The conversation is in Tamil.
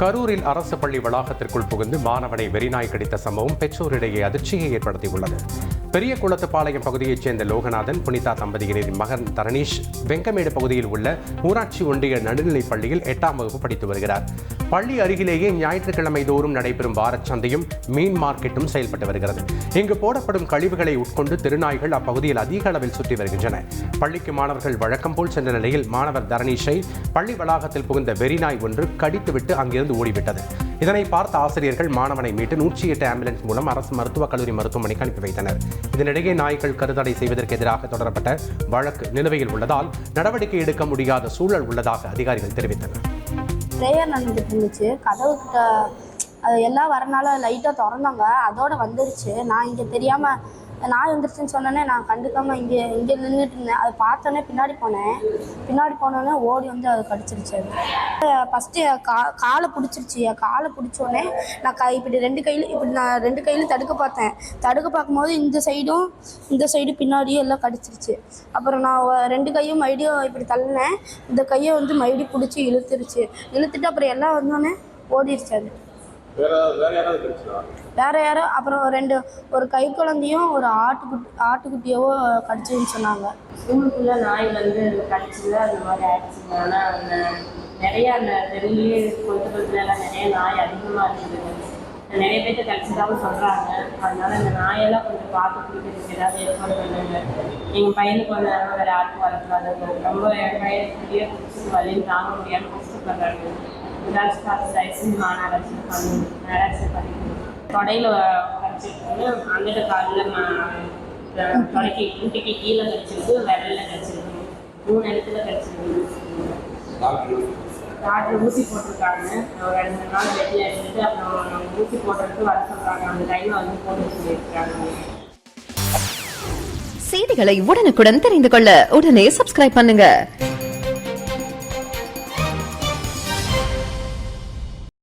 கரூரில் அரசு பள்ளி வளாகத்திற்குள் புகுந்து மாணவனை வெறிநாய் கடித்த சம்பவம் பெற்றோரிடையே அதிர்ச்சியை ஏற்படுத்தியுள்ளது. பெரிய குளத்துப்பாளையம் பகுதியைச் சேர்ந்த லோகநாதன் புனிதா தம்பதியினரின் மகன் தரணீஷ் வெங்கமேடு பகுதியில் உள்ள ஊராட்சி ஒன்றிய நடுநிலைப் பள்ளியில் எட்டாம் வகுப்பு படித்து வருகிறார். பள்ளி அருகிலேயே ஞாயிற்றுக்கிழமை தோறும் நடைபெறும் வாரச்சந்தையும் மீன் மார்க்கெட்டும் செயல்பட்டு வருகிறது. இங்கு போடப்படும் கழிவுகளை உட்கொண்டு திருநாய்கள் அப்பகுதியில் அதிக அளவில் சுற்றி வருகின்றன. பள்ளிக்கு மாணவர்கள் வழக்கம் போல் சென்ற நிலையில் மாணவர் தரணீஷை பள்ளி வளாகத்தில் புகுந்த வெறிநாய் ஒன்று கடித்துவிட்டு அங்கிருந்து ஓடிவிட்டது. இதனை பார்த்த ஆசிரியர்கள் மாணவனை மீட்டு நூற்றி எட்டு ஆம்புலன்ஸ் மூலம் அரசு மருத்துவக் கல்லூரி மருத்துவமனைக்கு அனுப்பி வைத்தனர். இதனிடையே நாய்கள் கருதடை செய்வதற்கு எதிராக தொடரப்பட்ட வழக்கு நிலுவையில் உள்ளதால் நடவடிக்கை எடுக்க முடியாத சூழல் உள்ளதாக அதிகாரிகள் தெரிவித்தனர். பிரேயர் நடந்துட்டு இருந்துச்சு கதவு கிட்ட அது எல்லாம் வரனால லைட்டாக திறந்தாங்க. அதோட வந்துருச்சு. நான் இங்கே தெரியாமல் நாய் வந்துருச்சுன்னு சொன்னோன்னே நான் கண்டுக்காமல் இங்கே இங்கே நின்றுட்டு இருந்தேன். அதை பார்த்தோன்னே பின்னாடி போனேன். பின்னாடி போனோன்னே ஓடி வந்து அது கடிச்சிருச்சு. அது ஃபஸ்ட்டு கா காலை பிடிச்சிருச்சு. என் காலை பிடிச்சோடனே நான் கை இப்படி ரெண்டு கையில் இப்படி நான் ரெண்டு கையிலும் தடுக்க பார்த்தேன். தடுக்க பார்க்கும்போது இந்த சைடும் இந்த சைடு பின்னாடியும் எல்லாம் கடிச்சிருச்சு. அப்புறம் நான் ரெண்டு கையும் மறுபடியும் இப்படி தள்ளினேன். இந்த கையை வந்து மறுபடியும் பிடிச்சி இழுத்துருச்சு. இழுத்துட்டு அப்புறம் எல்லாம் வந்தோடனே ஓடிடுச்சு அது. வேற வேற யாராவது கிடைச்சா வேற யாரோ அப்புறம் ரெண்டு ஒரு கை குழந்தையும் ஒரு ஆட்டுக்குட்டி ஆட்டுக்குட்டியவோ கடிச்சுன்னு சொன்னாங்க. ஸ்கூலுக்குள்ள நாய் வந்து கடிச்சது அந்த மாதிரி ஆயிடுச்சுங்க ஆனால் அந்த நிறைய அந்த கொஞ்சம் கொஞ்சம் எல்லாம் நிறைய நாய் அதிகமாக இருக்குது நிறைய பேர்த்த கடிச்சதாகவும் சொல்கிறாங்க அதனால இந்த நாயெல்லாம் கொஞ்சம் பார்த்து பிடிக்கிறதுக்கு ஏதாவது ஏற்பாடு பண்ணுங்க. எங்கள் பையனுக்கு வந்து நேரம் வேறு யாருக்கும் வரக்கூடாது ரொம்ப என் பிடிச்சி வழியும் தாங்க முடியாமல் கஷ்டப்படுறாங்க ஏதாச்சும் பார்த்து தயவுசெய்து மாநகராட்சி பண்ணி நகராட்சி பண்ணி தொடையில் வச்சுட்டு அந்த காலில் தொடைக்கு முட்டிக்கு கீழே கடிச்சிருக்கு விரலில் கடிச்சிருக்கு மூணு இடத்துல கடிச்சிருக்கு டாக்டர் டாக்டர் ஊசி போட்டிருக்காங்க. ஒரு ரெண்டு நாள் வெளியே இருந்துட்டு அப்புறம் ஊசி போடுறதுக்கு வர சொல்கிறாங்க அந்த டைமில் வந்து போட்டு சொல்லியிருக்காங்க செய்திகளை உடனுக்குடன் தெரிந்து கொள்ள உடனே சப்ஸ்கிரைப் பண்ணுங்க.